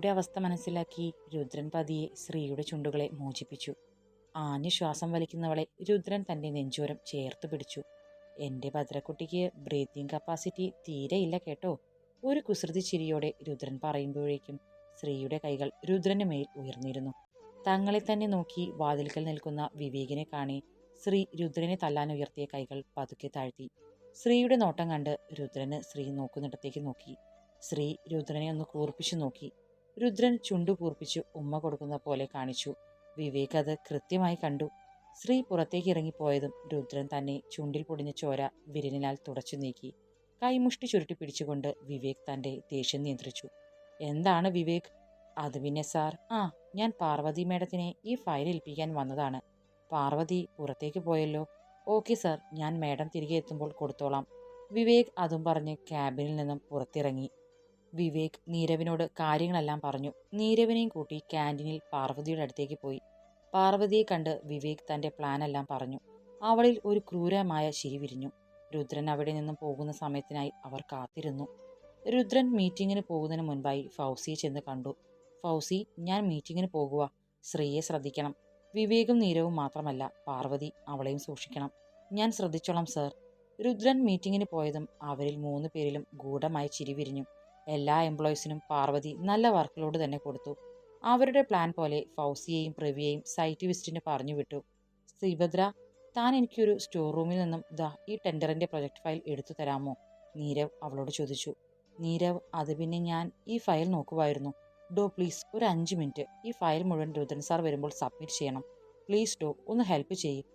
ശ്രീയുടെ അവസ്ഥ മനസ്സിലാക്കി രുദ്രൻ പതിയെ ശ്രീയുടെ ചുണ്ടുകളെ മോചിപ്പിച്ചു. ആഞ്ഞു ശ്വാസം വലിക്കുന്നവളെ രുദ്രൻ തന്റെ നെഞ്ചോരം ചേർത്ത് പിടിച്ചു. എന്റെ ഭദ്രക്കുട്ടിക്ക് ബ്രീത്തിങ് കപ്പാസിറ്റി തീരെയില്ല കേട്ടോ ഒരു കുസൃതി ചിരിയോടെ രുദ്രൻ പറയുമ്പോഴേക്കും ശ്രീയുടെ കൈകൾ രുദ്രന് മേൽ ഉയർന്നിരുന്നു. തങ്ങളെ തന്നെ നോക്കി വാതിൽക്കൽ നിൽക്കുന്ന വിവേകിനെ കാണി ശ്രീ രുദ്രനെ തല്ലാൻ ഉയർത്തിയ കൈകൾ പതുക്കെ താഴ്ത്തി. ശ്രീയുടെ നോട്ടം കണ്ട് രുദ്രന് ശ്രീ നോക്കുന്നിടത്തേക്ക് നോക്കി. ശ്രീ രുദ്രനെ ഒന്ന് കൂർപ്പിച്ചു നോക്കി. രുദ്രൻ ചുണ്ടു കൂർപ്പിച്ച് ഉമ്മ കൊടുക്കുന്ന പോലെ കാണിച്ചു. വിവേക് അത് കൃത്യമായി കണ്ടു. സ്ത്രീ പുറത്തേക്ക് ഇറങ്ങിപ്പോയതും രുദ്രൻ തന്നെ ചുണ്ടിൽ പൊടിഞ്ഞ ചോര വിരലിനാൽ തുടച്ചു നീക്കി. കൈമുഷ്ടി ചുരുട്ടി പിടിച്ചുകൊണ്ട് വിവേക് തന്റെ ദേഷ്യം നിയന്ത്രിച്ചു. എന്താണ് വിവേക്? അത് പിന്നെ സാർ ആ ഞാൻ പാർവതി മേഡത്തിനെ ഈ ഫയൽ ഏൽപ്പിക്കാൻ വന്നതാണ്. പാർവതി പുറത്തേക്ക് പോയല്ലോ. ഓക്കെ സാർ ഞാൻ മേഡം തിരികെ എത്തുമ്പോൾ കൊടുത്തോളാം. വിവേക് അതും പറഞ്ഞ് ക്യാബിനിൽ നിന്നും പുറത്തിറങ്ങി. വിവേക് നീരവിനോട് കാര്യങ്ങളെല്ലാം പറഞ്ഞു. നീരവിനെയും കൂട്ടി ക്യാന്റീനിൽ പാർവതിയുടെ അടുത്തേക്ക് പോയി. പാർവതിയെ കണ്ട് വിവേക് തന്റെ പ്ലാനെല്ലാം പറഞ്ഞു. അവളിൽ ഒരു ക്രൂരമായ ശിരി വിരിഞ്ഞു. രുദ്രൻ അവിടെ നിന്നും പോകുന്ന സമയത്തിനായി അവർ കാത്തിരുന്നു. രുദ്രൻ മീറ്റിങ്ങിന് പോകുന്നതിന് മുൻപായി ഫൗസിയെ ചെന്ന് കണ്ടു. ഫൗസി ഞാൻ മീറ്റിങ്ങിന് പോകുക ശ്രീയെ ശ്രദ്ധിക്കണം. വിവേകും നീരവും മാത്രമല്ല പാർവതി അവളെയും സൂക്ഷിക്കണം. ഞാൻ ശ്രദ്ധിച്ചോളാം സർ. രുദ്രൻ മീറ്റിങ്ങിന് പോയതും അവരിൽ മൂന്ന് പേരിലും ഗൂഢമായി ചിരി വിരിഞ്ഞു. എല്ലാ എംപ്ലോയീസിനും പാർവതി നല്ല വർക്കിലോട് തന്നെ കൊടുത്തു. അവരുടെ പ്ലാൻ പോലെ ഫൗസിയെയും പ്രവിയെയും സൈറ്റ് വിസിറ്റിന് പറഞ്ഞു വിട്ടു. ശ്രീഭദ്ര താൻ എനിക്കൊരു സ്റ്റോർ റൂമിൽ നിന്നും ദാ ഈ ടെൻഡറിന്റെ പ്രൊജക്ട് ഫയൽ എടുത്തു തരാമോ? നീരവ് അവളോട് ചോദിച്ചു. നീരവ് അത് പിന്നെ ഞാൻ ഈ ഫയൽ നോക്കുമായിരുന്നു ഡോ പ്ലീസ് ഒരു അഞ്ച് മിനിറ്റ് ഈ ഫയൽ മുഴുവൻ രുദ്രൻ സാർ വരുമ്പോൾ സബ്മിറ്റ് ചെയ്യണം. പ്ലീസ് ഡോ ഒന്ന് ഹെൽപ്പ് ചെയ്യും.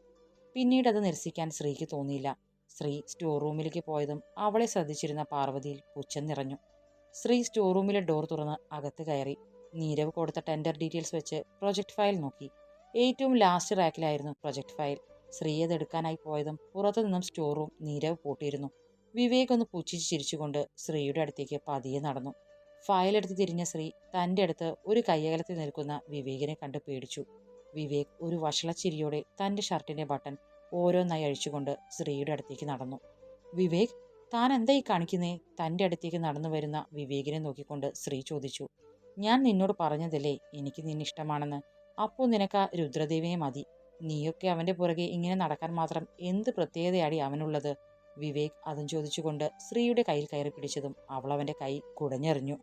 പിന്നീട് അത് നിരസിക്കാൻ ശ്രീക്ക് തോന്നിയില്ല. ശ്രീ സ്റ്റോർ റൂമിലേക്ക് പോയതും അവളെ ശ്രദ്ധിച്ചിരുന്ന പാർവതിയിൽ പുച്ഛം നിറഞ്ഞു. ശ്രീ സ്റ്റോർ റൂമിലെ ഡോർ തുറന്ന് അകത്ത് കയറി. നീരവ് കൊടുത്ത ടെൻഡർ ഡീറ്റെയിൽസ് വെച്ച് പ്രൊജക്ട് ഫയൽ നോക്കി. ഏറ്റവും ലാസ്റ്റ് റാക്കിലായിരുന്നു പ്രൊജക്ട് ഫയൽ ശ്രീ അത് എടുക്കാനായി പോയതും പുറത്തു നിന്നും സ്റ്റോർ റൂം നീരവ് പൂട്ടിയിരുന്നു. വിവേക് ഒന്ന് പുച്ഛിച്ച് ചിരിച്ചുകൊണ്ട് ശ്രീയുടെ അടുത്തേക്ക് പതിയെ നടന്നു. ഫയൽ എടുത്ത് തിരിഞ്ഞ ശ്രീ തന്റെ അടുത്ത് ഒരു കയ്യകലത്തിൽ നിൽക്കുന്ന വിവേകിനെ കണ്ട് പേടിച്ചു. വിവേക് ഒരു വഷളച്ചിരിയോടെ തന്റെ ഷർട്ടിന്റെ ബട്ടൺ ഓരോന്നായി അഴിച്ചുകൊണ്ട് ശ്രീയുടെ അടുത്തേക്ക് നടന്നു. വിവേക് താൻ എന്തായി കാണിക്കുന്നേ? തന്റെ അടുത്തേക്ക് നടന്നു വരുന്ന വിവേകിനെ നോക്കിക്കൊണ്ട് ശ്രീ ചോദിച്ചു. ഞാൻ നിന്നോട് പറഞ്ഞതല്ലേ എനിക്ക് നിന്നിഷ്ടമാണെന്ന്. അപ്പോൾ നിനക്ക് ആ രുദ്രദേവിനെ മതി. നീയൊക്കെ അവന്റെ പുറകെ ഇങ്ങനെ നടക്കാൻ മാത്രം എന്ത് പ്രത്യേകതയാടി അവനുള്ളത്? വിവേക് അതും ചോദിച്ചുകൊണ്ട് ശ്രീയുടെ കയ്യിൽ കയറി പിടിച്ചതും അവൾ അവന്റെ കൈ കുടഞ്ഞെറിഞ്ഞു.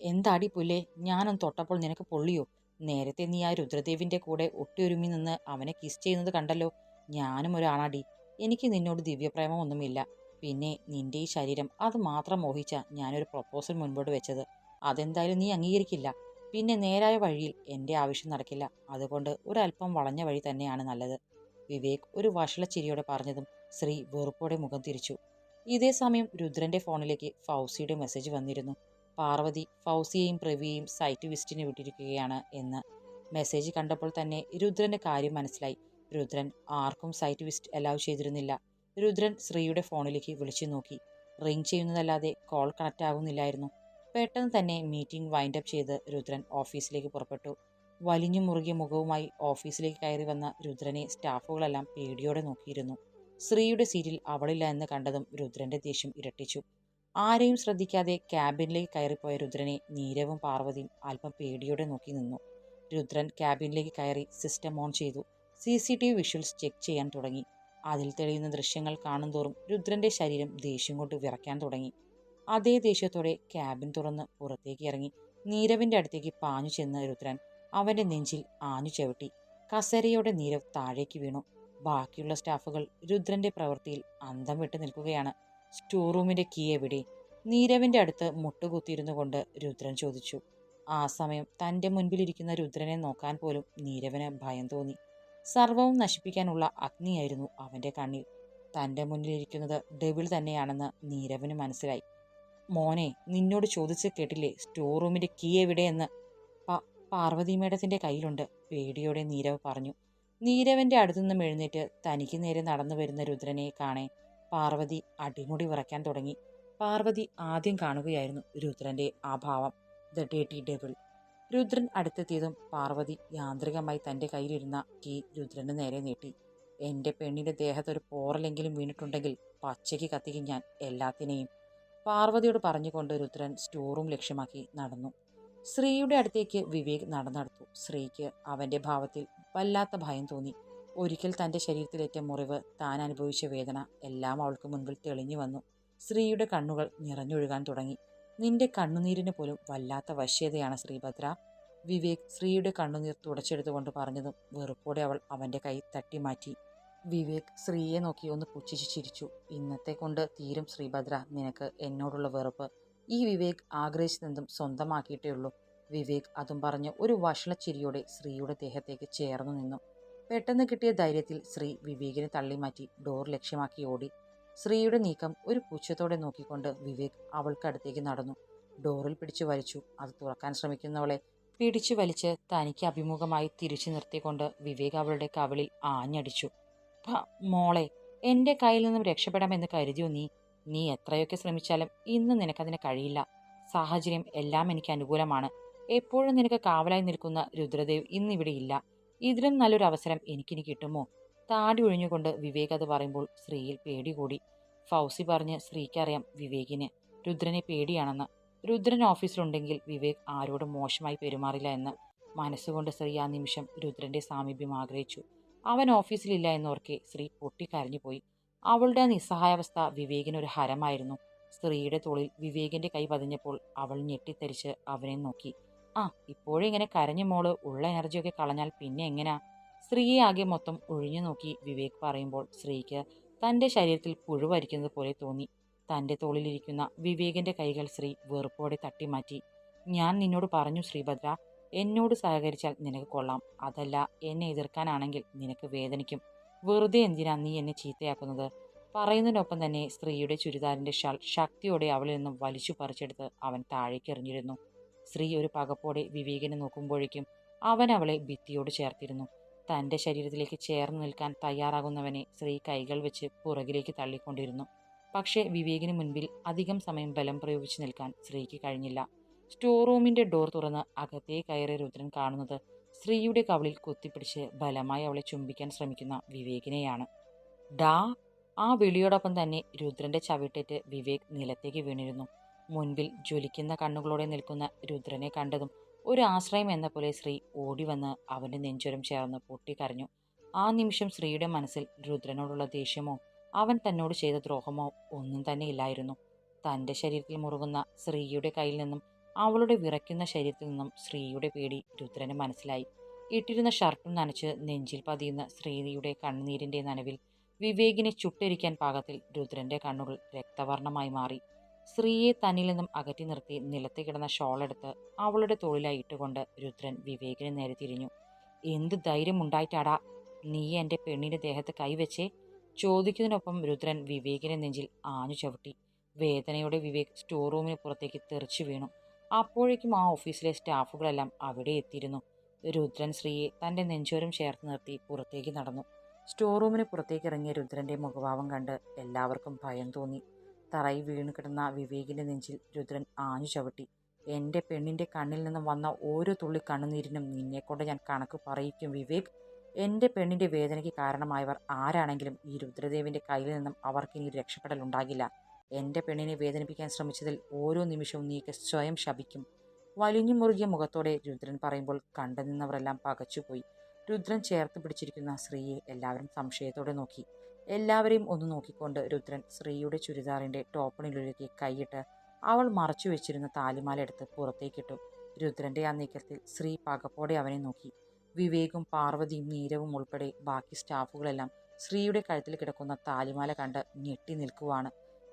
എന്താടി പുല്ലേ? ഞാനും തൊട്ടപ്പോൾ നിനക്ക് പൊള്ളിയോ? നേരത്തെ നീ ആ രുദ്രദേവിന്റെ കൂടെ ഒട്ടിയൊരുമി നിന്ന് അവനെ കിസ് ചെയ്യുന്നത് കണ്ടല്ലോ. ഞാനും ഒരാണാടി എനിക്ക് നിന്നോട് ദിവ്യപ്രേമമൊന്നുമില്ല. പിന്നെ നിന്റെ ഈ ശരീരം അത് മാത്രം മോഹിച്ച ഞാനൊരു പ്രപ്പോസൽ മുൻപോട്ട് വെച്ചത്. അതെന്തായാലും നീ അംഗീകരിക്കില്ല. പിന്നെ നേരായ വഴിയിൽ എന്റെ ആവശ്യം നടക്കില്ല. അതുകൊണ്ട് ഒരല്പം വളഞ്ഞ വഴി തന്നെയാണ് നല്ലത്. വിവേക് ഒരു വഷളച്ചിരിയോടെ പറഞ്ഞതും ശ്രീ വെറുപ്പോടെ മുഖം തിരിച്ചു. ഇതേ സമയം രുദ്രന്റെ ഫോണിലേക്ക് ഫൗസിയുടെ മെസ്സേജ് വന്നിരുന്നു. പാർവതി ഫൗസിയെയും പ്രവിയെയും സൈറ്റ് വിസിറ്റിന് വിട്ടിരിക്കുകയാണ് എന്ന്. മെസ്സേജ് കണ്ടപ്പോൾ തന്നെ രുദ്രന്റെ കാര്യം മനസ്സിലായി. രുദ്രൻ ആർക്കും സൈറ്റ് വിസിറ്റ് അലൗ ചെയ്തിരുന്നില്ല. രുദ്രൻ ശ്രീയുടെ ഫോണിലേക്ക് വിളിച്ചു നോക്കി. റിംഗ് ചെയ്യുന്നതല്ലാതെ കോൾ കണക്റ്റ് ആകുന്നില്ലായിരുന്നു പെട്ടെന്ന് തന്നെ മീറ്റിംഗ് വൈൻഡപ്പ് ചെയ്ത് രുദ്രൻ ഓഫീസിലേക്ക് പുറപ്പെട്ടു. വലിഞ്ഞു മുറുകിയ മുഖവുമായി ഓഫീസിലേക്ക് കയറി വന്ന രുദ്രനെ സ്റ്റാഫുകളെല്ലാം പേടിയോടെ നോക്കിയിരുന്നു. ശ്രീയുടെ സീറ്റിൽ അവളില്ല എന്ന് കണ്ടതും രുദ്രന്റെ ദേഷ്യം ഇരട്ടിച്ചു. ആരെയും ശ്രദ്ധിക്കാതെ ക്യാബിനിലേക്ക് കയറിപ്പോയ രുദ്രനെ നീരവും പാർവതിയും അല്പം പേടിയോടെ നോക്കി നിന്നു. രുദ്രൻ ക്യാബിനിലേക്ക് കയറി സിസ്റ്റം ഓൺ ചെയ്തു. C C T V visuals check ചെയ്യാൻ തുടങ്ങി. അതിൽ തെളിയുന്ന ദൃശ്യങ്ങൾ കാണുന്തോറും രുദ്രന്റെ ശരീരം ദേഷ്യം കൊണ്ട് വിറയ്ക്കാൻ തുടങ്ങി. അതേ ദേഷ്യത്തോടെ ക്യാബിൻ തുറന്ന് പുറത്തേക്ക് ഇറങ്ങി. നീരവിന്റെ അടുത്തേക്ക് പാഞ്ഞു ചെന്ന രുദ്രൻ അവന്റെ നെഞ്ചിൽ ആഞ്ഞു ചവിട്ടി. കസേരയോടെ നീരവ് താഴേക്ക് വീണു. ബാക്കിയുള്ള സ്റ്റാഫുകൾ രുദ്രന്റെ പ്രവൃത്തിയിൽ അന്തം വിട്ട് നിൽക്കുകയാണ്. സ്റ്റോർ റൂമിന്റെ കീ എവിടെ? നീരവിന്റെ അടുത്ത് മുട്ടുകുത്തിയിരുന്നു കൊണ്ട് രുദ്രൻ ചോദിച്ചു. ആ സമയം തന്റെ മുൻപിലിരിക്കുന്ന രുദ്രനെ നോക്കാൻ പോലും നീരവന് ഭയം തോന്നി. സർവവും നശിപ്പിക്കാനുള്ള അഗ്നിയായിരുന്നു അവന്റെ കണ്ണിൽ. തന്റെ മുന്നിലിരിക്കുന്നത് ഡെവിൾ തന്നെയാണെന്ന് നീരവന് മനസ്സിലായി. മോനെ നിന്നോട് ചോദിച്ച് കേട്ടില്ലേ സ്റ്റോർ റൂമിന്റെ കീ എവിടെയെന്ന് പാർവതി മേഡത്തിന്റെ കയ്യിലുണ്ട് പേടിയോടെ നീരവ് പറഞ്ഞു. നീരവന്റെ അടുത്തുനിന്നും എഴുന്നേറ്റ് തനിക്ക് നേരെ നടന്നു വരുന്ന രുദ്രനെ കാണേ പാർവതി അടിമുടി വിറയ്ക്കാൻ തുടങ്ങി. പാർവതി ആദ്യം കാണുകയായിരുന്നു രുദ്രന്റെ ആ ഭാവം. ദ ഡേട്ടി ഡെവിൾ രുദ്രൻ അടുത്തെത്തിയതും പാർവതി യാന്ത്രികമായി തന്റെ കയ്യിലിരുന്ന കീ രുദ്രന് നേരെ നീട്ടി. എന്റെ പെണ്ണിന്റെ ദേഹത്തൊരു പോറലെങ്കിലും വീണിട്ടുണ്ടെങ്കിൽ പച്ചയ്ക്ക് കത്തിക്കും ഞാൻ എല്ലാത്തിനെയും പാർവതിയോട് പറഞ്ഞുകൊണ്ട് രുദ്രൻ സ്റ്റോർ റൂം ലക്ഷ്യമാക്കി നടന്നു. ശ്രീയുടെ അടുത്തേക്ക് വിവേക് നടന്നെടുത്തു. ശ്രീക്ക് അവന്റെ ഭാവത്തിൽ വല്ലാത്ത ഭയം തോന്നി. ഒരിക്കൽ തന്റെ ശരീരത്തിലേറ്റ മുറിവ് താൻ അനുഭവിച്ച വേദന എല്ലാം അവൾക്ക് മുൻപിൽ തെളിഞ്ഞു വന്നു. ശ്രീയുടെ കണ്ണുകൾ നിറഞ്ഞൊഴുകാൻ തുടങ്ങി. നിന്റെ കണ്ണുനീരിന് പോലും വല്ലാത്ത വശ്യതയാണ് ശ്രീഭദ്ര. വിവേക് ശ്രീയുടെ കണ്ണുനീർ തുടച്ചെടുത്തുകൊണ്ട് പറഞ്ഞതും വെറുപ്പോടെ അവൾ അവന്റെ കൈ തട്ടിമാറ്റി. വിവേക് ശ്രീയെ നോക്കി ഒന്ന് പുച്ഛിച്ച് ചിരിച്ചു. ഇന്നത്തെ കൊണ്ട് തീരും ശ്രീഭദ്ര നിനക്ക് എന്നോടുള്ള വെറുപ്പ്. ഈ വിവേക് ആഗ്രഹിച്ചതെന്തും സ്വന്തമാക്കിയിട്ടേ ഉള്ളൂ. വിവേക് അതും പറഞ്ഞ് ഒരു വഷളച്ചിരിയോടെ ശ്രീയുടെ ദേഹത്തേക്ക് ചേർന്നു നിന്നു. പെട്ടെന്ന് കിട്ടിയ ധൈര്യത്തിൽ ശ്രീ വിവേകിനെ തള്ളിമാറ്റി ഡോർ ലക്ഷ്യമാക്കി ഓടി. ശ്രീയുടെ നീക്കം ഒരു പുച്ഛത്തോടെ നോക്കിക്കൊണ്ട് വിവേക് അവൾക്കടുത്തേക്ക് നടന്നു. ഡോറിൽ പിടിച്ചു വലിച്ചു. അത് തുറക്കാൻ ശ്രമിക്കുന്നവളെ പിടിച്ചു വലിച്ച് തനിക്ക് അഭിമുഖമായി തിരിച്ചു നിർത്തിക്കൊണ്ട് വിവേക് അവളുടെ കവിളിൽ ആഞ്ഞടിച്ചു. "ഭ, മോളെ എന്റെ കയ്യിൽ നിന്നും രക്ഷപ്പെടാമെന്ന് കരുതിയോ നീ? നീ എത്രയൊക്കെ ശ്രമിച്ചാലും ഇന്ന് നിനക്കതിന് കഴിയില്ല. സാഹചര്യം എല്ലാം എനിക്ക് അനുകൂലമാണ്. എപ്പോഴും നിനക്ക് കാവലായി നിൽക്കുന്ന രുദ്രദേവ് ഇന്നിവിടെ ഇല്ല. ഇതിലും നല്ലൊരു അവസരം എനിക്കിനി കിട്ടുമോ? താടി ഒഴിഞ്ഞുകൊണ്ട് വിവേക് അത് പറയുമ്പോൾ ശ്രീയിൽ പേടി കൂടി. ഫൗസി പറഞ്ഞ് ശ്രീക്കറിയാം വിവേകിന്. രുദ്രനെ പേടിയാണെന്ന്. രുദ്രൻ ഓഫീസിലുണ്ടെങ്കിൽ വിവേക് ആരോടും മോശമായി പെരുമാറില്ല എന്ന് മനസ്സുകൊണ്ട് ശ്രീ ആ നിമിഷം രുദ്രന്റെ സാമീപ്യം ആഗ്രഹിച്ചു. അവൻ ഓഫീസിലില്ല എന്നോർക്കെ ശ്രീ പൊട്ടിക്കരഞ്ഞുപോയി. അവളുടെ നിസ്സഹായാവസ്ഥ വിവേകിന് ഒരു ഹരമായിരുന്നു. സ്ത്രീയുടെ തോളിൽ വിവേകിന്റെ കൈ പതിഞ്ഞപ്പോൾ അവൾ ഞെട്ടിത്തരിച്ച് അവനെ നോക്കി. ആ ഇപ്പോഴും ഇങ്ങനെ കരഞ്ഞ മോൾ ഉള്ള എനർജിയൊക്കെ കളഞ്ഞാൽ പിന്നെ എങ്ങനാ? സ്ത്രീയെ ആകെ മൊത്തം ഒഴിഞ്ഞു നോക്കി വിവേക് പറയുമ്പോൾ സ്ത്രീക്ക് തന്റെ ശരീരത്തിൽ പുഴുവരിക്കുന്നത് പോലെ തോന്നി. തന്റെ തോളിലിരിക്കുന്ന വിവേകിന്റെ കൈകൾ സ്ത്രീ വെറുപ്പോടെ തട്ടിമാറ്റി. ഞാൻ നിന്നോട് പറഞ്ഞു ശ്രീഭദ്ര എന്നോട് സഹകരിച്ചാൽ നിനക്ക് കൊള്ളാം. അതല്ല എന്നെ എതിർക്കാനാണെങ്കിൽ നിനക്ക് വേദനിക്കും. വെറുതെ എന്തിനാ നീ എന്നെ ചീത്തയാക്കുന്നത് പറയുന്നതിനൊപ്പം തന്നെ സ്ത്രീയുടെ ചുരിദാറിന്റെ ഷാൾ ശക്തിയോടെ അവളിൽ നിന്നും വലിച്ചു പറിച്ചെടുത്ത് അവൻ താഴേക്ക് എറിഞ്ഞിരുന്നു. സ്ത്രീ ഒരു പകപ്പോടെ വിവേകിനെ നോക്കുമ്പോഴേക്കും അവൻ അവളെ ഭിത്തിയോട് ചേർത്തിരുന്നു. തന്റെ ശരീരത്തിലേക്ക് ചേർന്ന് നിൽക്കാൻ തയ്യാറാകുന്നവനെ സ്ത്രീ കൈകൾ വെച്ച് പുറകിലേക്ക് തള്ളിക്കൊണ്ടിരുന്നു. പക്ഷേ വിവേകിന് മുൻപിൽ അധികം സമയം ബലം പ്രയോഗിച്ച് നിൽക്കാൻ സ്ത്രീക്ക് കഴിഞ്ഞില്ല. സ്റ്റോർ റൂമിന്റെ ഡോർ തുറന്ന് അകത്തേ കയറിയ രുദ്രൻ കാണുന്നത് സ്ത്രീയുടെ കവളിൽ കുത്തിപ്പിടിച്ച് ബലമായി അവളെ ചുംബിക്കാൻ ശ്രമിക്കുന്ന വിവേകിനെയാണ്. ഡാ ആ വിളിയോടൊപ്പം തന്നെ രുദ്രന്റെ ചവിട്ടേറ്റ് വിവേക് നിലത്തേക്ക് വീണിരുന്നു. മുൻപിൽ ജ്വലിക്കുന്ന കണ്ണുകളോടെ നിൽക്കുന്ന രുദ്രനെ കണ്ടതും ഒരു ആശ്രയം എന്ന പോലെ ശ്രീ ഓടി വന്ന് അവന്റെ നെഞ്ചുരം ചേർന്ന് പൊട്ടിക്കരഞ്ഞു ആ നിമിഷം ശ്രീയുടെ മനസ്സിൽ രുദ്രനോടുള്ള ദേഷ്യമോ അവൻ തന്നോട് ചെയ്ത ദ്രോഹമോ ഒന്നും തന്നെ ഇല്ലായിരുന്നു. തന്റെ ശരീരത്തിൽ മുറുകുന്ന ശ്രീയുടെ കയ്യിൽ നിന്നും അവളുടെ വിറയ്ക്കുന്ന ശരീരത്തിൽ നിന്നും ശ്രീയുടെ പേടി രുദ്രന് മനസ്സിലായി. ഇട്ടിരുന്ന ഷർട്ടും നനച്ച് നെഞ്ചിൽ പതിയുന്ന ശ്രീയുടെ കണ്ണുനീരിന്റെ നനവിൽ വിവേകിനെ ചുട്ടരിക്കാൻ പാകത്തിൽ രുദ്രന്റെ കണ്ണുകൾ രക്തവർണമായി മാറി. സ്ത്രീയെ തന്നിൽ നിന്നും അകറ്റി നിർത്തി നിലത്ത് കിടന്ന ഷോളെടുത്ത് അവളുടെ തോളിലായി ഇട്ടുകൊണ്ട് രുദ്രൻ വിവേകിന് നേരെ തിരിഞ്ഞു. എന്ത് ധൈര്യം ഉണ്ടായിട്ടാടാ നീ എന്റെ പെണ്ണിന്റെ ദേഹത്ത് കൈവച്ചേ ചോദിക്കുന്നതിനൊപ്പം രുദ്രൻ വിവേകിനെ നെഞ്ചിൽ ആഞ്ഞു ചവിട്ടി. വേദനയോടെ വിവേക് സ്റ്റോർ റൂമിന് പുറത്തേക്ക് തെറിച്ചു വീണു. അപ്പോഴേക്കും ആ ഓഫീസിലെ സ്റ്റാഫുകളെല്ലാം അവിടെ എത്തിയിരുന്നു. രുദ്രൻ ശ്രീയെ തന്റെ നെഞ്ചോരം ചേർത്ത് നിർത്തി പുറത്തേക്ക് നടന്നു. സ്റ്റോർ റൂമിന് പുറത്തേക്ക് ഇറങ്ങിയ രുദ്രന്റെ മുഖഭാവം കണ്ട് എല്ലാവർക്കും ഭയം തോന്നി. തറയിൽ വീണു കിടന്ന വിവേകിന്റെ നെഞ്ചിൽ രുദ്രൻ ആഞ്ഞു ചവിട്ടി. എന്റെ പെണ്ണിന്റെ കണ്ണിൽ നിന്നും വന്ന ഓരോ തുള്ളി കണ്ണുനീരിനും നിന്നെക്കൊണ്ട് ഞാൻ കണക്ക് പറയിക്കും വിവേക്. എന്റെ പെണ്ണിന്റെ വേദനയ്ക്ക് കാരണമായവർ ആരാണെങ്കിലും ഈ രുദ്രദേവിന്റെ കയ്യിൽ നിന്നും അവർക്കിനി രക്ഷപ്പെടലുണ്ടാകില്ല എന്റെ പെണ്ണിനെ വേദനിപ്പിക്കാൻ ശ്രമിച്ചതിൽ ഓരോ നിമിഷവും നീക്ക് സ്വയം ശപിക്കും. വലിഞ്ഞു മുറുകിയ മുഖത്തോടെ രുദ്രൻ പറയുമ്പോൾ കണ്ടു നിന്നവരെല്ലാം പകച്ചുപോയി. രുദ്രൻ ചേർത്ത് പിടിച്ചിരിക്കുന്ന സ്ത്രീയെ എല്ലാവരും സംശയത്തോടെ നോക്കി. എല്ലാവരെയും ഒന്ന് നോക്കിക്കൊണ്ട് രുദ്രൻ ശ്രീയുടെ ചുരിദാറിന്റെ ടോപ്പണിലേക്ക് കൈയിട്ട് അവൾ മറച്ചു വെച്ചിരുന്ന താലിമാല എടുത്ത് പുറത്തേക്കിട്ടു. രുദ്രന്റെ ആ നീക്കത്തിൽ സ്ത്രീ പകപ്പോടെ അവനെ നോക്കി. വിവേകും പാർവതിയും നീരവും ഉൾപ്പെടെ ബാക്കി സ്റ്റാഫുകളെല്ലാം ശ്രീയുടെ കഴുത്തിൽ കിടക്കുന്ന താലിമാല കണ്ട് ഞെട്ടി നിൽക്കുവാണ്.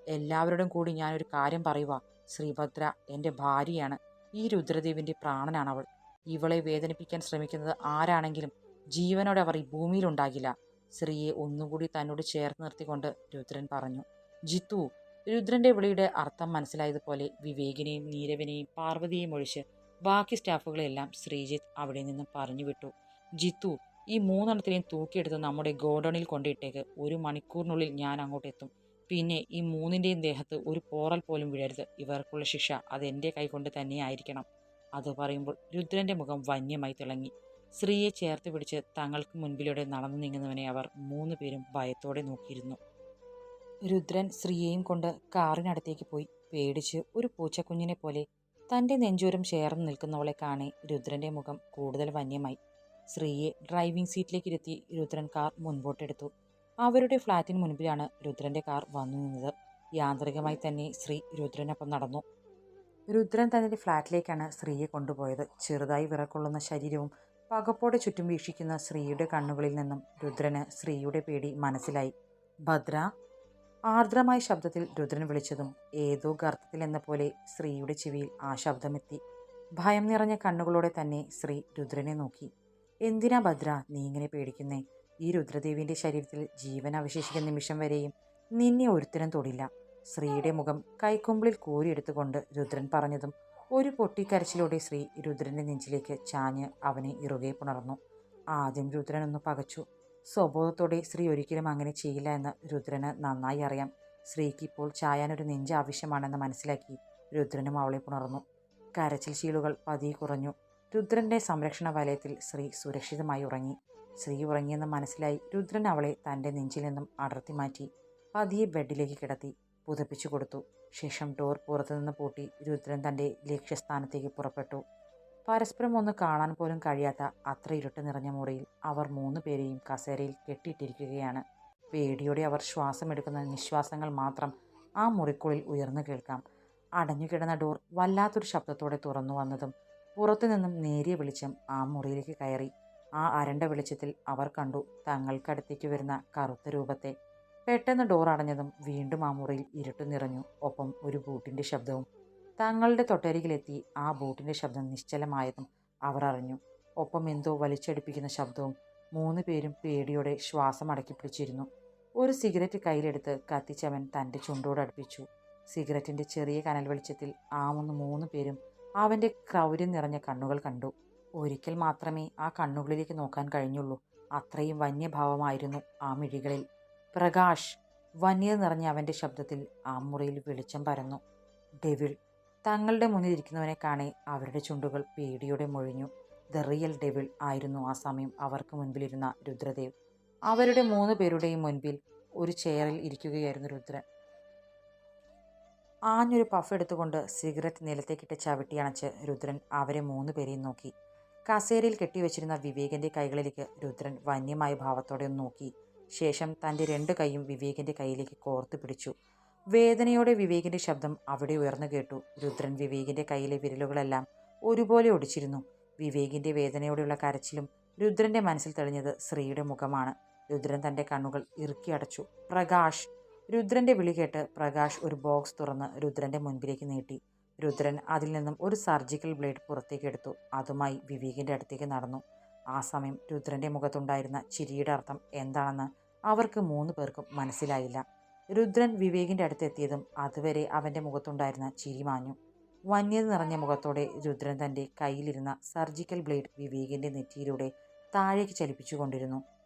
എല്ലാവരോടും കൂടി ഞാനൊരു കാര്യം പറയുക ശ്രീഭദ്ര എന്റെ ഭാര്യയാണ്. ഈ രുദ്രദേവിന്റെ പ്രാണനാണ് അവൾ. ഇവളെ വേദനിപ്പിക്കാൻ ശ്രമിക്കുന്നത് ആരാണെങ്കിലും ജീവനോടെ അവർ ഈ ഭൂമിയിലുണ്ടാകില്ല. ശ്രീയെ ഒന്നുകൂടി തന്നോട് ചേർത്ത് നിർത്തിക്കൊണ്ട് രുദ്രൻ പറഞ്ഞു ജിത്തു രുദ്രന്റെ വിളിയുടെ അർത്ഥം മനസ്സിലായതുപോലെ വിവേകിനെയും നീരവിനെയും പാർവതിയെയും ഒഴിച്ച് ബാക്കി സ്റ്റാഫുകളെല്ലാം ശ്രീജിത്ത് അവിടെ നിന്ന് പറഞ്ഞു വിട്ടു. ജിത്തു ഈ മൂന്നെണ്ണത്തിനെയും തൂക്കിയെടുത്ത് നമ്മുടെ ഗോഡൌണിൽ കൊണ്ടിട്ടേക്ക്. ഒരു മണിക്കൂറിനുള്ളിൽ ഞാൻ അങ്ങോട്ട് എത്തും. പിന്നെ ഈ മൂന്നിന്റെയും ദേഹത്ത് ഒരു പോറൽ പോലും വീഴരുത് ഇവർക്കുള്ള ശിക്ഷ അതെന്റെ കൈകൊണ്ട് തന്നെ ആയിരിക്കണം അത് പറയുമ്പോൾ രുദ്രന്റെ മുഖം വന്യമായി തിളങ്ങി. സ്ത്രീയെ ചേർത്ത് പിടിച്ച് തങ്ങൾക്ക് മുൻപിലൂടെ നടന്നു നീങ്ങുന്നവനെ അവർ മൂന്ന് പേരും ഭയത്തോടെ നോക്കിയിരുന്നു. രുദ്രൻ സ്ത്രീയെയും കൊണ്ട് കാറിനടുത്തേക്ക് പോയി പേടിച്ച് ഒരു പൂച്ചക്കുഞ്ഞിനെ പോലെ തന്റെ നെഞ്ചൂരം ചേർന്ന് നിൽക്കുന്നവളെ കാണെ രുദ്രന്റെ മുഖം കൂടുതൽ വന്യമായി. സ്ത്രീയെ ഡ്രൈവിംഗ് സീറ്റിലേക്ക് ഇരുത്തി രുദ്രൻ കാർ മുൻപോട്ടെടുത്തു. അവരുടെ ഫ്ലാറ്റിന് മുൻപിലാണ് രുദ്രന്റെ കാർ വന്നു നിന്നത്. യാന്ത്രികമായി തന്നെ ശ്രീ രുദ്രനൊപ്പം നടന്നു. രുദ്രൻ തന്റെ ഫ്ലാറ്റിലേക്കാണ് സ്ത്രീയെ കൊണ്ടുപോയത്. ചെറുതായി വിറക്കൊള്ളുന്ന ശരീരവും പകപ്പോടെ ചുറ്റും വീക്ഷിക്കുന്ന ശ്രീയുടെ കണ്ണുകളിൽ നിന്നും രുദ്രന് ശ്രീയുടെ പേടി മനസ്സിലായി. ഭദ്ര ആർദ്രമായ ശബ്ദത്തിൽ രുദ്രൻ വിളിച്ചതും ഏതോ ഗർത്തത്തിൽ എന്ന പോലെ ശ്രീയുടെ ചെവിയിൽ ആ ശബ്ദമെത്തി. ഭയം നിറഞ്ഞ കണ്ണുകളോടെ തന്നെ ശ്രീ രുദ്രനെ നോക്കി. എന്തിനാ ഭദ്ര? നീ ഇങ്ങനെ പേടിക്കുന്നേ? ഈ രുദ്രദേവിന്റെ ശരീരത്തിൽ ജീവൻ അവശേഷിക്കുന്ന നിമിഷം വരെയും നിന്നെ ഒരുത്തരം തൊടില്ല. ശ്രീയുടെ മുഖം കൈക്കുമ്പിളിൽ കോരിയെടുത്തുകൊണ്ട് രുദ്രൻ പറഞ്ഞതും ഒരു പൊട്ടിക്കരച്ചിലോടെ ശ്രീ രുദ്രന്റെ നെഞ്ചിലേക്ക് ചാഞ്ഞ് അവനെ ഇറുകെ പുണർന്നു. ആദ്യം രുദ്രൻ ഒന്ന് പകച്ചു. സ്വബോധത്തോടെ ശ്രീ ഒരിക്കലും അങ്ങനെ ചെയ്യില്ല എന്ന് രുദ്രന് നന്നായി അറിയാം. ശ്രീക്ക് ഇപ്പോൾ ചായാനൊരു നെഞ്ച് ആവശ്യമാണെന്ന് മനസ്സിലാക്കി രുദ്രനും അവളെ പുണർന്നു. കരച്ചിൽ ശീലുകൾ പതിയെ കുറഞ്ഞു. രുദ്രന്റെ സംരക്ഷണ വലയത്തിൽ ശ്രീ സുരക്ഷിതമായി ഉറങ്ങി. ശ്രീ ഉറങ്ങിയെന്ന് മനസ്സിലായി രുദ്രൻ അവളെ തന്റെ നെഞ്ചിൽ നിന്നും അടർത്തി മാറ്റി പതിയെ ബെഡിലേക്ക് കിടത്തി പുതപ്പിച്ചു കൊടുത്തു. ശേഷം ഡോർ പുറത്തുനിന്ന് പൂട്ടി രുദ്രൻ തന്റെ ലക്ഷ്യസ്ഥാനത്തേക്ക് പുറപ്പെട്ടു. പരസ്പരം ഒന്ന് കാണാൻ പോലും കഴിയാത്ത അത്ര ഇരുട്ട് നിറഞ്ഞ മുറിയിൽ അവർ മൂന്ന് പേരെയും കസേരയിൽ കെട്ടിയിട്ടിരിക്കുകയാണ്. പേടിയോടെ അവർ ശ്വാസമെടുക്കുന്ന നിശ്വാസങ്ങൾ മാത്രം ആ മുറിക്കുള്ളിൽ ഉയർന്നു കേൾക്കാം. അടഞ്ഞുകിടന്ന ഡോർ വല്ലാത്തൊരു ശബ്ദത്തോടെ തുറന്നു വന്നതും പുറത്തു നിന്നും നേരിയ വെളിച്ചം ആ മുറിയിലേക്ക് കയറി. ആ അരണ്ട വെളിച്ചത്തിൽ അവർ കണ്ടു തങ്ങൾക്കടുത്തേക്ക് വരുന്ന കറുത്ത രൂപത്തെ പെട്ടെന്ന് ഡോർ അടഞ്ഞതും വീണ്ടും ആ മുറിയിൽ ഇരുട്ട് നിറഞ്ഞു. ഒപ്പം ഒരു ബൂട്ടിന്റെ ശബ്ദവും തങ്ങളുടെ തൊട്ടരികിലെത്തി ആ ബൂട്ടിന്റെ ശബ്ദം നിശ്ചലമായതും അവർ അറിഞ്ഞു. ഒപ്പം എന്തോ വലിച്ചടിപ്പിക്കുന്ന ശബ്ദവും മൂന്ന് പേരും പേടിയോടെ ശ്വാസം അടക്കി പിടിച്ചിരുന്നു. ഒരു സിഗരറ്റ് കയ്യിലെടുത്ത് കത്തിച്ചവൻ തന്റെ ചുണ്ടോട് അടുപ്പിച്ചു. സിഗരറ്റിന്റെ ചെറിയ കനൽ വെളിച്ചത്തിൽ ആ മൂന്ന് പേരും അവന്റെ ക്രൗര്യം നിറഞ്ഞ കണ്ണുകൾ കണ്ടു. ഒരിക്കൽ മാത്രമേ ആ കണ്ണുകളിലേക്ക് നോക്കാൻ കഴിഞ്ഞുള്ളൂ. അത്രയും വന്യഭാവമായിരുന്നു ആ മിഴികളിൽ. പ്രകാശ് വന്യത നിറഞ്ഞ അവന്റെ ശബ്ദത്തിൽ ആ മുറിയിൽ വെളിച്ചം പരന്നു. ഡെവിൾ തങ്ങളുടെ മുന്നിൽ ഇരിക്കുന്നവനെ കാണെ അവരുടെ ചുണ്ടുകൾ പേടിയോടെ മൊഴിഞ്ഞു. ദ റിയൽ ഡെവിൾ ആയിരുന്നു ആ സമയം. അവർക്ക് മുൻപിലിരുന്ന രുദ്രദേവ്. അവരുടെ മൂന്ന് പേരുടെയും മുൻപിൽ ഒരു ചെയറിൽ ഇരിക്കുകയായിരുന്നു രുദ്രൻ. ആഞ്ഞൊരു പഫ് എടുത്തുകൊണ്ട് സിഗരറ്റ് നിലത്തേക്കിട്ട് ചവിട്ടിയണച്ച് രുദ്രൻ അവരെ മൂന്ന് പേരെയും നോക്കി. കസേരയിൽ കെട്ടിവെച്ചിരുന്ന വിവേകന്റെ കൈകളിലേക്ക് രുദ്രൻ വന്യമായ ഭാവത്തോടെ ഒന്ന് നോക്കി. ശേഷം തന്റെ രണ്ട് കൈയും വിവേകിന്റെ കയ്യിലേക്ക് കോർത്തു പിടിച്ചു. വേദനയോടെ വിവേകിന്റെ ശബ്ദം അവിടെ ഉയർന്നു കേട്ടു. രുദ്രൻ വിവേകിന്റെ കയ്യിലെ വിരലുകളെല്ലാം ഒരുപോലെ ഒടിച്ചിരുന്നു. വിവേകിന്റെ വേദനയോടെയുള്ള കരച്ചിലും രുദ്രന്റെ മനസ്സിൽ തെളിഞ്ഞത് ശ്രീയുടെ മുഖമാണ്. രുദ്രൻ തന്റെ കണ്ണുകൾ ഇറുക്കി അടച്ചു. പ്രകാശ് രുദ്രന്റെ വിളി കേട്ട് പ്രകാശ് ഒരു ബോക്സ് തുറന്ന് രുദ്രന്റെ മുൻപിലേക്ക് നീട്ടി. രുദ്രൻ അതിൽ നിന്നും ഒരു സർജിക്കൽ ബ്ലേഡ് പുറത്തേക്ക് എടുത്തു. അതുമായി വിവേകിന്റെ അടുത്തേക്ക് നടന്നു. ആ സമയം രുദ്രന്റെ മുഖത്തുണ്ടായിരുന്ന ചിരിയുടെ അർത്ഥം എന്താണെന്ന് അവർക്ക് മൂന്ന് പേർക്കും മനസ്സിലായില്ല. രുദ്രൻ വിവേകിന്റെ അടുത്തെത്തിയതും അതുവരെ അവന്റെ മുഖത്തുണ്ടായിരുന്ന ചിരി മാഞ്ഞു. വന്യത നിറഞ്ഞ മുഖത്തോടെ രുദ്രൻ തന്റെ കയ്യിലിരുന്ന സർജിക്കൽ ബ്ലേഡ് വിവേകിന്റെ നെറ്റിയിലൂടെ താഴേക്ക് ചലിപ്പിച്ചുകൊണ്ടിരുന്നു.